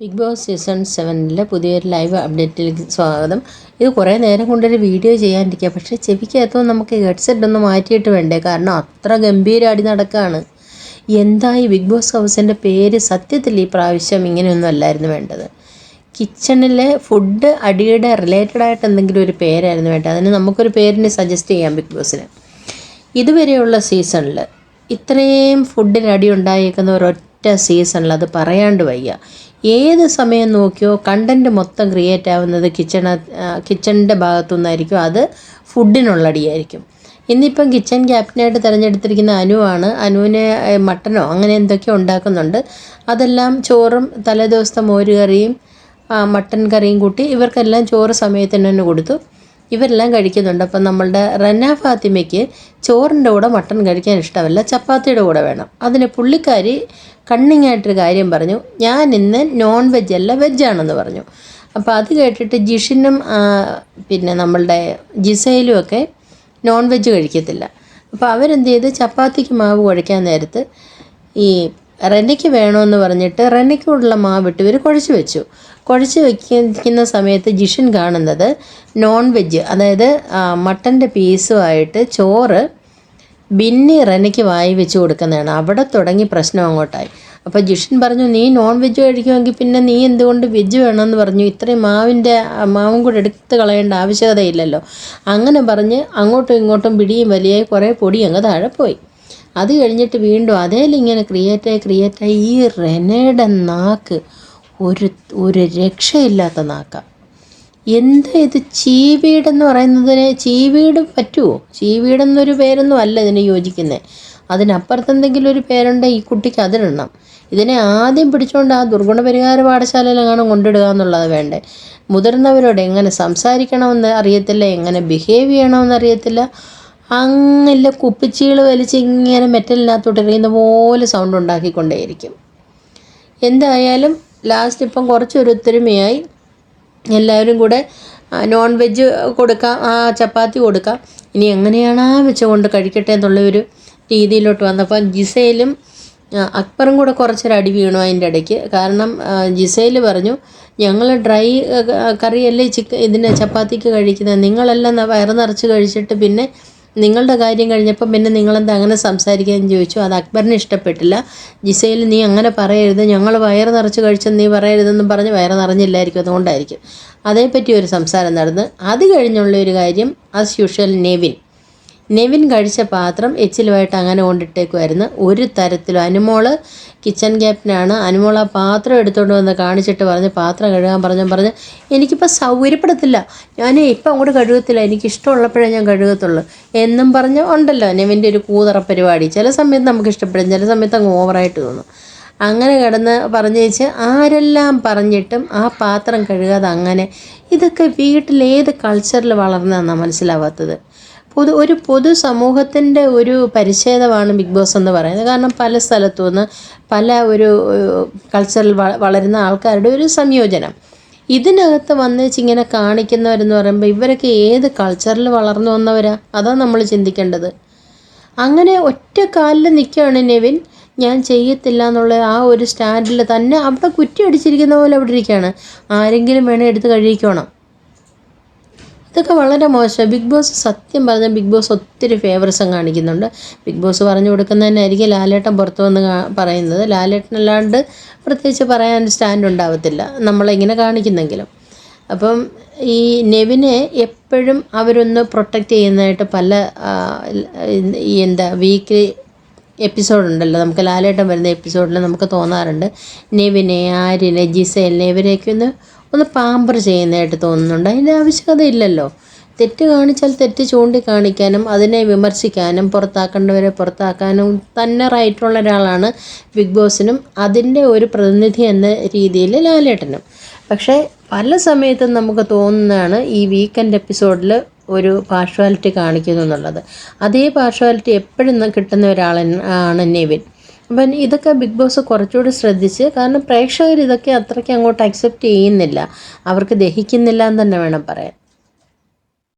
Big boss season സെവനിലെ പുതിയൊരു live അപ്ഡേറ്റിലേക്ക് സ്വാഗതം. ഇത് കുറേ നേരം കൊണ്ടൊരു വീഡിയോ ചെയ്യാനിരിക്കുക പക്ഷേ ചെവിക്കകത്തും നമുക്ക് ഹെഡ്സെറ്റ് ഒന്ന് മാറ്റിയിട്ട് വേണ്ടേ? കാരണം അത്ര ഗംഭീര അടി നടക്കുകയാണ് എന്തായി ബിഗ് ബോസ് ഹൗസിന്റെ പേര് സത്യത്തിൽ ഈ പ്രാവശ്യം ഇങ്ങനെയൊന്നും അല്ലായിരുന്നു വേണ്ടത്. കിച്ചണിലെ ഫുഡ് അടിയുടെ റിലേറ്റഡ് ആയിട്ട് എന്തെങ്കിലും ഒരു പേരായിരുന്നു വേണ്ടത്. അതിന് നമുക്കൊരു പേരിനെ സജസ്റ്റ് ചെയ്യാം ബിഗ് ബോസിന് ഇതുവരെയുള്ള സീസണിൽ ഇത്രയും ഫുഡിന് അടി ഉണ്ടായേക്കുന്ന ഒരൊറ്റ സീസണിൽ അത് പറയാണ്ട് വയ്യ. ഏത് സമയം നോക്കിയോ കണ്ടന്റ് മൊത്തം ക്രിയേറ്റ് ആവുന്നത് കിച്ചണ കിച്ചണിന്റെ ഭാഗത്തുനിന്നായിരിക്കും. അത് ഫുഡിനുള്ള അടിയായിരിക്കും. ഇന്നിപ്പം കിച്ചൺ ക്യാപ്റ്റനായിട്ട് തിരഞ്ഞെടുത്തിരിക്കുന്ന അനുവാണ്. അനുവിന് മട്ടനോ അങ്ങനെ എന്തൊക്കെയോ ഉണ്ടാക്കുന്നുണ്ട്. അതെല്ലാം ചോറും തലേദിവസത്തെ മോരുകറിയും മട്ടൻ കറിയും കൂട്ടി ഇവർക്കെല്ലാം ചോറ് സമയത്തിന് തന്നെ കൊടുത്തു. ഇവരെല്ലാം കഴിക്കുന്നുണ്ട്. അപ്പം നമ്മളുടെ റന്ന ഫാത്തിമയ്ക്ക് ചോറിന്റെ കൂടെ മട്ടൺ കഴിക്കാൻ ഇഷ്ടമല്ല ചപ്പാത്തിയുടെ കൂടെ വേണം. അതിന് പുള്ളിക്കാരി കണ്ണിങ് ആയിട്ടൊരു കാര്യം പറഞ്ഞു. ഞാൻ ഇന്ന് നോൺ വെജ് അല്ല വെജാണെന്ന് പറഞ്ഞു. അപ്പോൾ അത് കേട്ടിട്ട് ജിഷിനും പിന്നെ നമ്മളുടെ ജിസയിലും ഒക്കെ നോൺ വെജ് കഴിക്കത്തില്ല. അപ്പോൾ അവരെന്ത് ചെയ്ത്? ചപ്പാത്തിക്ക് മാവ് കുഴയ്ക്കാൻ നേരത്ത് ഈ റെനയ്ക്ക് വേണമെന്ന് പറഞ്ഞിട്ട് റെനയ്ക്കുള്ള മാവിട്ട് ഇവർ കുഴച്ച് വെച്ചു. കുഴച്ച് വയ്ക്കുന്ന സമയത്ത് ജിഷൻ കാണുന്നത് നോൺ വെജ് അതായത് മട്ടന്റെ പീസുമായിട്ട് ചോറ് ബിന്നി റെനയ്ക്ക് വായി വെച്ച് കൊടുക്കുന്നതാണ്. അവിടെ തുടങ്ങി പ്രശ്നം അങ്ങോട്ടായി. അപ്പോൾ ജിഷൻ പറഞ്ഞു നീ നോൺ വെജ് കഴിക്കുമെങ്കിൽ പിന്നെ നീ എന്തുകൊണ്ട് വെജ് വേണമെന്ന് പറഞ്ഞു. ഇത്രയും മാവിന്റെ മാവും കൂടെ എടുത്ത് കളയേണ്ട ആവശ്യകതയില്ലല്ലോ. അങ്ങനെ പറഞ്ഞ് അങ്ങോട്ടും ഇങ്ങോട്ടും പിടിയും വലിയ കുറേ പൊടി അങ്ങ് താഴെ പോയി. അത് കഴിഞ്ഞിട്ട് വീണ്ടും അതേലിങ്ങനെ ക്രിയേറ്റായി ക്രിയേറ്റായി ഈ റെനയുടെ നാക്ക് ഒരു ഒരു രക്ഷയില്ലാത്ത നാക്ക. എന്താ ഇത് ചീവീടെന്ന് പറയുന്നതിന് ചീവീട് പറ്റുമോ ചീവീടെന്നൊരു പേരൊന്നും അല്ല ഇതിന് യോജിക്കുന്നത് അതിനപ്പുറത്ത് എന്തെങ്കിലും ഒരു പേരുണ്ട് ഈ കുട്ടിക്ക് അതിനെണ്ണം ഇതിനെ ആദ്യം പിടിച്ചുകൊണ്ട് ആ ദുർഗുണപരിഹാര പാഠശാലയിലെങ്ങാനും കൊണ്ടിടുക എന്നുള്ളത് വേണ്ടേ. മുതിർന്നവരോട് എങ്ങനെ സംസാരിക്കണമെന്ന് അറിയത്തില്ല എങ്ങനെ ബിഹേവ് ചെയ്യണമെന്ന് അറിയത്തില്ല. അങ്ങനെ കുപ്പിച്ചീൾ വലിച്ച് ഇങ്ങനെ മെറ്റലിനകത്തോട്ട് എറിയുന്ന പോലെ സൗണ്ട് ഉണ്ടാക്കിക്കൊണ്ടേയിരിക്കും. എന്തായാലും ലാസ്റ്റ് ഇപ്പം കുറച്ചൊരു ഒത്തൊരുമയായി. എല്ലാവരും കൂടെ നോൺ വെജ് കൊടുക്കാം ആ ചപ്പാത്തി കൊടുക്കാം. ഇനി എങ്ങനെയാണ് ആ വെച്ചുകൊണ്ട് കഴിക്കട്ടെ എന്നുള്ള ഒരു രീതിയിലോട്ട് വന്നപ്പോൾ ജിസയിലും അക്ബറും കൂടെ കുറച്ചൊരു അടി വീണു അതിന്റെ ഇടയ്ക്ക്. കാരണം ജിസയിൽ പറഞ്ഞു ഞങ്ങൾ ഡ്രൈ കറിയല്ലേ ചിക്കൻ ഇതിന് ചപ്പാത്തിക്ക് കഴിക്കുന്നത്. നിങ്ങളെല്ലാം വയറ് നിറച്ച് കഴിച്ചിട്ട് പിന്നെ നിങ്ങളുടെ കാര്യം കഴിഞ്ഞപ്പം പിന്നെ നിങ്ങളെന്താ അങ്ങനെ സംസാരിക്കാൻ ചോദിച്ചു. അത് അക്ബറിന് ഇഷ്ടപ്പെട്ടില്ല. ജിസയിൽ നീ അങ്ങനെ പറയരുത്. ഞങ്ങൾ വയറ് നിറച്ച് കഴിച്ചെന്ന് നീ പറയരുതെന്നും പറഞ്ഞ് വയറ് നിറഞ്ഞില്ലായിരിക്കും അതുകൊണ്ടായിരിക്കും. അതേപ്പറ്റി ഒരു സംസാരം നടന്ന്. അത് കഴിഞ്ഞുള്ള ഒരു കാര്യം ആസ് യൂഷ്വൽ നെവിൻ. നെവിൻ കഴിച്ച പാത്രം എച്ചിലുമായിട്ട് അങ്ങനെ കൊണ്ടിട്ടേക്കുമായിരുന്നു ഒരു തരത്തിലും അനുമോൾ കിച്ചൺ ക്യാപ്റ്റനാണ്. അനുമോൾ ആ പാത്രം എടുത്തുകൊണ്ട് വന്ന് കാണിച്ചിട്ട് പറഞ്ഞ് പാത്രം കഴുകാൻ പറഞ്ഞു പറഞ്ഞ് എനിക്കിപ്പോൾ സൗകര്യപ്പെടത്തില്ല. ഞാൻ ഇപ്പം അങ്ങോട്ട് കഴുകത്തില്ല. എനിക്ക് ഇഷ്ടമുള്ളപ്പോഴേ ഞാൻ കഴുകത്തുള്ളൂ എന്നും പറഞ്ഞ് ഉണ്ടല്ലോ നെവിന്റെ ഒരു കൂതറ പരിപാടി. ചില സമയത്ത് നമുക്ക് ഇഷ്ടപ്പെടും ചില സമയത്ത് അങ്ങ് ഓവറായിട്ട് തോന്നും. അങ്ങനെ കിടന്ന് പറഞ്ഞു വെച്ച് ആരെല്ലാം പറഞ്ഞിട്ടും ആ പാത്രം കഴുകാതെ അങ്ങനെ ഇതൊക്കെ വീട്ടിൽ ഏത് കൾച്ചറിൽ വളർന്നതെന്നാണ് മനസ്സിലാവാത്തത്? പൊതു ഒരു പൊതു സമൂഹത്തിന്റെ ഒരു പരിച്ഛേദമാണ് ബിഗ് ബോസ് എന്ന് പറയുന്നത്. കാരണം പല സ്ഥലത്തു നിന്ന് പല ഒരു കൾച്ചറിൽ വളരുന്ന ആൾക്കാരുടെ ഒരു സംയോജനം. ഇതിനകത്ത് വന്നേച്ച് ഇങ്ങനെ കാണിക്കുന്നവരെന്ന് പറയുമ്പോൾ ഇവരൊക്കെ ഏത് കൾച്ചറിൽ വളർന്നു വന്നവരാ? അതാണ് നമ്മൾ ചിന്തിക്കേണ്ടത്. അങ്ങനെ ഒറ്റ കാലിൽ നിൽക്കുകയാണ് നെവിൻ. ഞാൻ ചെയ്യത്തില്ല എന്നുള്ള ആ ഒരു സ്റ്റാൻഡിൽ തന്നെ അവിടെ കുറ്റി അടിച്ചിരിക്കുന്ന പോലെ അവിടെ ഇരിക്കുകയാണ്. ആരെങ്കിലും വേണേൽ എടുത്ത് കഴിക്കണം ഇതൊക്കെ വളരെ മോശം. ബിഗ് ബോസ് സത്യം പറഞ്ഞാൽ ബിഗ് ബോസ് ഒത്തിരി ഫേവറസം കാണിക്കുന്നുണ്ട്. ബിഗ് ബോസ് പറഞ്ഞു കൊടുക്കുന്നതിനായിരിക്കും ലാലേട്ടൻ പുറത്തു വന്ന് പറയുന്നത്. ലാലേട്ടനല്ലാണ്ട് പ്രത്യേകിച്ച് പറയാൻ സ്റ്റാൻഡ് ഉണ്ടാവത്തില്ല. നമ്മളിങ്ങനെ കാണിക്കുന്നെങ്കിലും. അപ്പം ഈ നെവിനെ എപ്പോഴും അവരൊന്ന് പ്രൊട്ടക്റ്റ് ചെയ്യുന്നതായിട്ട് പല എന്താ വീക്ക്ലി എപ്പിസോഡുണ്ടല്ലോ നമുക്ക് ലാലേട്ടൻ വരുന്ന എപ്പിസോഡിൽ നമുക്ക് തോന്നാറുണ്ട്. നെവിനെ ആര്യനെ ജിസേലിനെ ഇവരെയൊക്കെ ഒന്ന് ഒന്ന് പാമ്പർ ചെയ്യുന്നതായിട്ട് തോന്നുന്നുണ്ട്. അതിന്റെ ആവശ്യകത ഇല്ലല്ലോ തെറ്റ് കാണിച്ചാൽ തെറ്റ് ചൂണ്ടിക്കാണിക്കാനും അതിനെ വിമർശിക്കാനും പുറത്താക്കേണ്ടവരെ പുറത്താക്കാനും തന്നെ ഒരാളാണ് ബിഗ് ബോസിനും അതിന്റെ ഒരു പ്രതിനിധി എന്ന രീതിയിൽ ലാലേട്ടനും. പക്ഷേ പല സമയത്തും നമുക്ക് തോന്നുന്നതാണ് ഈ വീക്കെൻഡ് എപ്പിസോഡിൽ ഒരു പാർഷ്വാലിറ്റി കാണിക്കുന്നു എന്നുള്ളത്. അതേ പാർഷ്വാലിറ്റി എപ്പോഴും കിട്ടുന്ന ഒരാളാണ് നെവിൻ. അപ്പം ഇതൊക്കെ ബിഗ് ബോസ് കുറച്ചുകൂടി ശ്രദ്ധിച്ച് കാരണം പ്രേക്ഷകർ ഇതൊക്കെ അത്രയ്ക്ക് അങ്ങോട്ട് അക്സെപ്റ്റ് ചെയ്യുന്നില്ല. അവർക്ക് ദഹിക്കുന്നില്ല എന്ന് തന്നെ വേണം പറയാൻ.